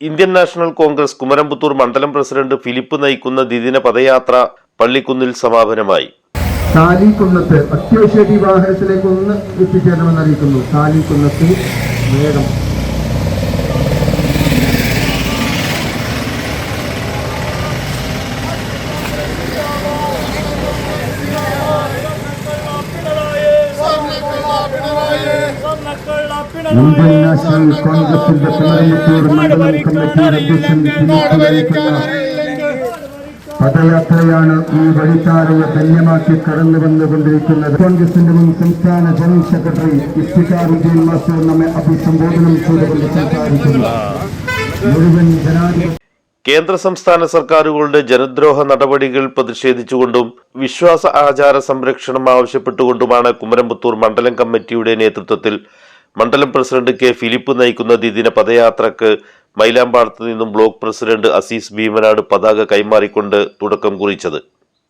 Indian national Congress Kumaramputhur മണ്ഡലം president Philip നയിക്കുന്ന ദ്വിദിന പദയാത്ര പള്ളിക്കുന്നിൽ സമാപനമായി. താലിക്കുന്നത്ത് അത്യാവശ്യമായിട്ട് ഈ വാഹനത്തിലേക്ക് ഒന്ന് എത്തിച്ചേരണമെന്ന് അറിയിക്കുന്നു. താലിക്കുന്നത്ത് വേഗം നാഷണൽ പദയാത്രയാണ് ഈ വഴിത്താരയെ ധന്യമാക്കി കടന്നു വന്നുകൊണ്ടിരിക്കുന്നത്. കോൺഗ്രസിന്റെ മുൻ സംസ്ഥാന ജനറൽ സെക്രട്ടറി ഇഫ്തിഖാറുദ്ദീൻ മാസ്റ്റർ നമ്മെ അഭിസംബോധനം ചെയ്തുകൊണ്ട് സംസാരിക്കുന്നു. മുഴുവൻ ജനാധിപത്യ കേന്ദ്ര സംസ്ഥാന സർക്കാരുകളുടെ ജനദ്രോഹ നടപടികൾ പ്രതിഷേധിച്ചുകൊണ്ടും വിശ്വാസ ആചാര സംരക്ഷണം ആവശ്യപ്പെട്ടുകൊണ്ടുമാണ് കുമരംപുത്തൂർ മണ്ഡലം കമ്മിറ്റിയുടെ നേതൃത്വത്തിൽ മണ്ഡലം പ്രസിഡന്റ് കെ ഫിലിപ്പ് നയിക്കുന്ന ദ്വിദിന പദയാത്രക്ക് മൈലാമ്പാടത്ത് നിന്നും ബ്ലോക്ക് പ്രസിഡന്റ് അസീസ് ഭീമനാട് പതാക കൈമാറിക്കൊണ്ട് തുടക്കം കുറിച്ചത്.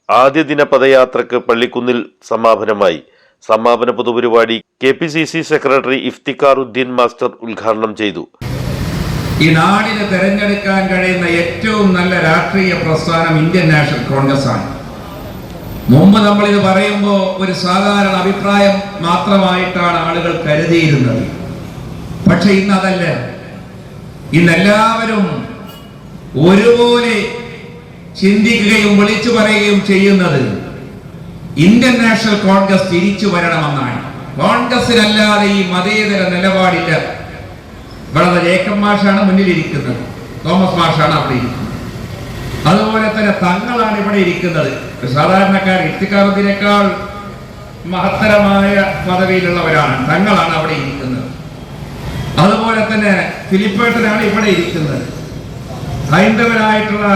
ആദ്യ ദിന പദയാത്രക്ക് പള്ളിക്കുന്നിൽ സമാപനമായി. സമാപന പൊതുപരിപാടി K P C C secretary Iftikharuddin master ഉദ്ഘാടനം ചെയ്തു. ഈ നാടിന് തെരഞ്ഞെടുക്കാൻ കഴിയുന്ന ഏറ്റവും നല്ല രാഷ്ട്രീയ പ്രസ്ഥാനം ഇന്ത്യൻ നാഷണൽ കോൺഗ്രസ് ആണ്. മുമ്പ് നമ്മൾ ഇത് പറയുമ്പോൾ ഒരു സാധാരണ അഭിപ്രായം മാത്രമായിട്ടാണ് ആളുകൾ കരുതിയിരുന്നത്. പക്ഷെ ഇന്ന് അതല്ല ഇന്ന് എല്ലാവരും ഒരുപോലെ ചിന്തിക്കുകയും വിളിച്ചു പറയുകയും ചെയ്യുന്നത് ഇന്ത്യൻ നാഷണൽ കോൺഗ്രസ് തിരിച്ചു വരണമെന്നാണ്. കോൺഗ്രസിനല്ലാതെ ഈ മതേതര നിലപാടില്ല. ഇവിടെ ജേക്കബ് മാഷാണ് മുന്നിലിരിക്കുന്നത്. തോമസ് മാഷാണ് അവിടെ ഇരിക്കുന്നത്. അതുപോലെ തന്നെ തങ്ങളാണ് ഇവിടെ ഇരിക്കുന്നത്. സാധാരണക്കാർ ഇത്തിക്കാറത്തിനേക്കാൾ മഹത്തരമായ പദവിയിലുള്ളവരാണ്. തങ്ങളാണ് അവിടെ ഇരിക്കുന്നത്. അതുപോലെ തന്നെ ഫിലിപ്പേട്ടനാണ് ഇവിടെ ഇരിക്കുന്നത്. ഹൈന്ദവനായിട്ടുള്ള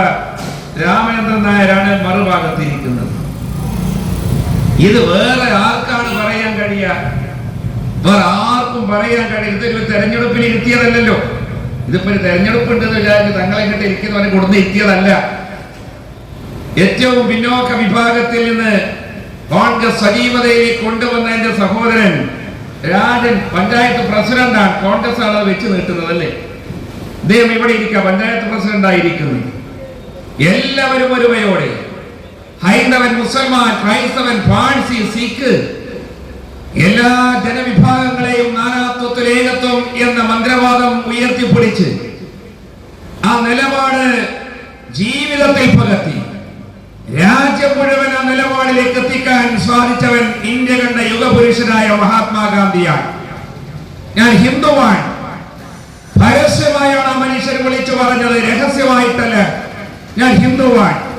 രാമചന്ദ്രൻ നായരാണ് മറുഭാഗത്ത് ഇരിക്കുന്നത് ഇത് വേറെ ആർക്കാണ് പറയാൻ കഴിയുക? വേറെ ആർക്കും പറയാൻ കഴിയുന്നത് ഇതൊരു ഇരുത്തിയതല്ലല്ലോ ഇതിപ്പോ ഒരു തെരഞ്ഞെടുപ്പ് ഉണ്ടെന്ന് വിചാരിച്ച് തങ്ങളെ ഇങ്ങോട്ട് ഇരിക്കുന്നവരെ കൊടുന്ന് എത്തിയതല്ല ഏറ്റവും പിന്നോക്ക വിഭാഗത്തിൽ നിന്ന് കോൺഗ്രസ് സജീവതയിലേക്ക് കൊണ്ടുവന്ന എന്റെ സഹോദരൻ രാജൻ പഞ്ചായത്ത് പ്രസിഡന്റാണ്. കോൺഗ്രസ് ആണ് അത് വെച്ച് നീട്ടുന്നത് അല്ലേ ഇദ്ദേഹം ഇവിടെ ഇരിക്കുക പഞ്ചായത്ത് പ്രസിഡന്റ് ആയിരിക്കുന്നു. എല്ലാവരും ഒരുമയോടെ. ഹൈന്ദവൻ മുസൽമാൻ ക്രൈസ്തവൻ പാഴ്സി സിഖ് എല്ലാ ജനവിഭാഗങ്ങളെയും നാനാത്വത്തിൽ ഏകത്വം എന്ന മന്ത്രവാദം ഉയർത്തിപ്പിടിച്ച് ആ നിലപാട് ജീവിതത്തിൽ പകർത്തി. രാജ്യം മുഴുവൻ ആ നിലപാടിലേക്ക് എത്തിക്കാൻ സാധിച്ചവൻ ഇന്ത്യ കണ്ട യുഗപുരുഷനായ മഹാത്മാഗാന്ധിയാണ്. ഞാൻ ഹിന്ദുവാണ്. പരസ്യമായാണ് ആ മനുഷ്യൻ വിളിച്ചു പറഞ്ഞത്. രഹസ്യമായിട്ടല്ല. ഞാൻ ഹിന്ദുവാണ്.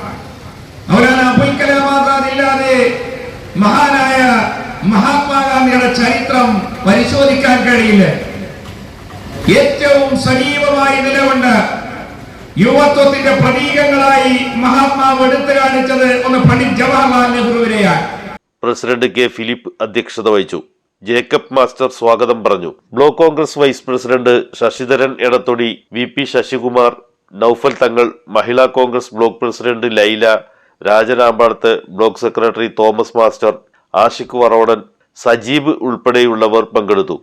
അവരാണ് അബുൽ കലാം ആസാദ് ഇല്ലാതെ മഹാനായ മഹാത്മാഗാന്ധിയുടെ ചരിത്രം പരിശോധിക്കാൻ കഴിയില്ല. ഏറ്റവും സജീവമായി നിലകൊണ്ട് യുവത്വത്തിന്റെ പ്രതീകങ്ങളായി മഹാത്മാവ് എടുത്തു കാണിച്ചത് ഒന്ന് പണ്ഡിറ്റ് ജവഹർലാൽ നെഹ്റുവിനെയാണ്. പ്രസിഡന്റ് കെ ഫിലിപ്പ് അധ്യക്ഷത വഹിച്ചു. ജേക്കബ് മാസ്റ്റർ സ്വാഗതം പറഞ്ഞു. Block Congress vice president Sasidharan Edathodi V P Sasikumar Naufal Thangal Mahila Congress block president Laila Rajanampadath block secretary Thomas master Ashiq Varodan Sajeeb ഉൾപ്പെടെയുള്ളവർ പങ്കെടുത്തു